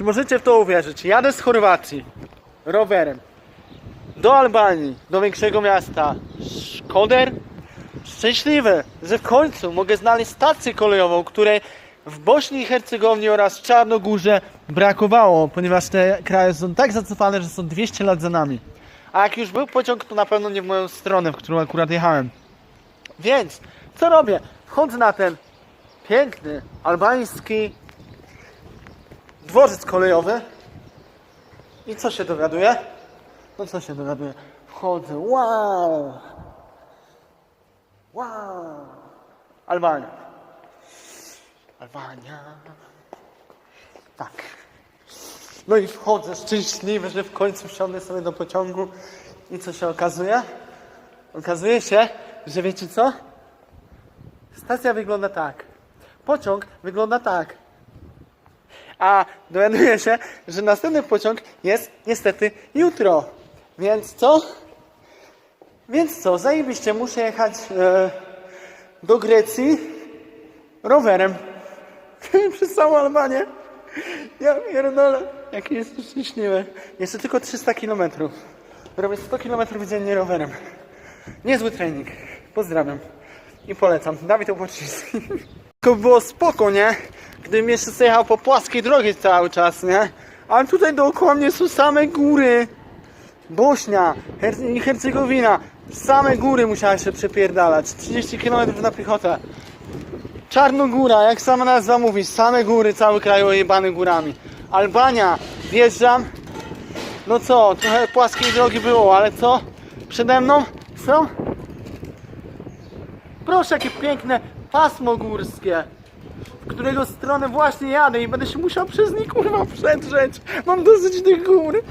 Czy możecie w to uwierzyć? Jadę z Chorwacji rowerem do Albanii, do większego miasta Szkoder. Szczęśliwy, że w końcu mogę znaleźć stację kolejową, której w Bośni i Hercegowini oraz Czarnogórze brakowało, ponieważ te kraje są tak zacofane, że są 200 lat za nami. A jak już był pociąg, to na pewno nie w moją stronę, w którą akurat jechałem. Więc, co robię? Wchodzę na ten piękny, albański dworzec kolejowy i co się dowiaduję? No co się dowiaduję? Wchodzę, wow! Wow! Albania. Albania. Tak. No i wchodzę szczęśliwy, że w końcu wsiądę sobie do pociągu. I co się okazuje? Okazuje się, że wiecie co? Stacja wygląda tak. Pociąg wygląda tak. A dowiaduję się, że następny pociąg jest niestety jutro. Więc co? Więc co? Zajebiście muszę jechać e, do Grecji rowerem. Przez całą Albanię. Ja pierdolę, jaki jestem szczęśliwy. Jeszcze tylko 300 km. Robię 100 km dziennie rowerem. Niezły trening. Pozdrawiam. I polecam. Dawid Opłaczyński. By było spoko, nie? Gdybym jeszcze jechał po płaskiej drogie cały czas, nie? Ale tutaj dookoła mnie są same góry. Bośnia Her- Hercegowina. Same góry musiałem się przepierdalać. 30 km na piechotę. Czarnogóra, jak sama nazwa mówi, same góry, cały kraj ojebany górami. Albania, wjeżdżam. No co, trochę płaskiej drogi było, ale co? Przede mną są? Proszę, jakie piękne pasmo górskie, w którego stronę właśnie jadę i będę się musiał przez nie kurwa przedrzeć. Mam dosyć tych gór.